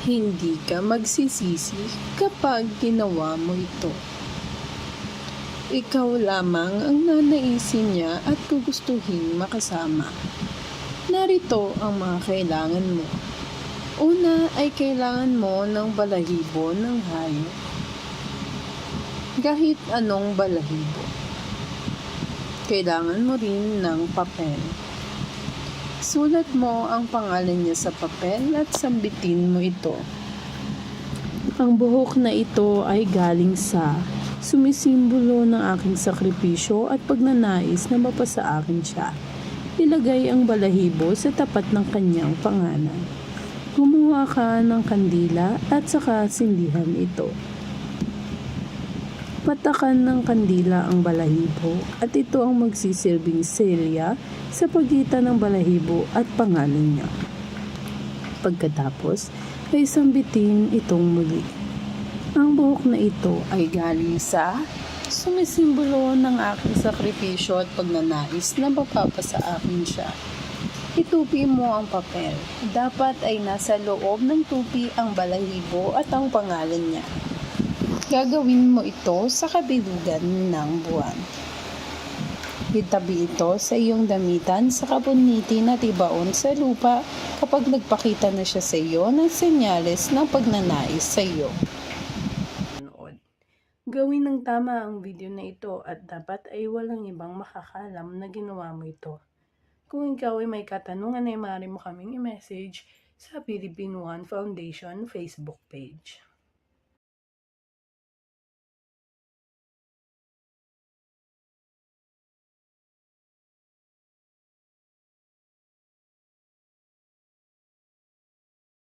Hindi ka magsisisi kapag ginawa mo ito. Ikaw lamang ang nanaisin niya at gugustuhin makasama. Narito ang mga kailangan mo. Una ay kailangan mo ng balahibo ng hayop. Kahit anong balahibo. Kailangan mo rin ng papel. Sulat mo ang pangalan niya sa papel at sambitin mo ito. Ang buhok na ito ay galing sa sumisimbolo ng aking sakripisyo at pagnanais na mapasa akin siya. Ilagay ang balahibo sa tapat ng kanyang pangalan. Gumawa ka ng kandila at saka sindihan ito. Patakan ng kandila ang balahibo at ito ang magsisilbing selya sa pagitan ng balahibo at pangalan niya. Pagkatapos ay sambitin itong muli. Ang buhok na ito ay galing sa sumisimbolo ng aking sakripisyo at pagnanais na mapapasa akin siya. Itupi mo ang papel. Dapat ay nasa loob ng tupi ang balahibo at ang pangalan niya. Gagawin mo ito sa kabilugan ng buwan. Itabi ito sa iyong damitan sa kabunitin at ibaon sa lupa kapag nagpakita na siya sa iyo ng senyales ng pagnanais sa iyo. Gawin ng tama ang video na ito at dapat ay walang ibang makakalam na ginawa mo ito. Kung ikaw ay may katanungan ay maaari mo kaming i-message sa Philippine One Foundation Facebook page.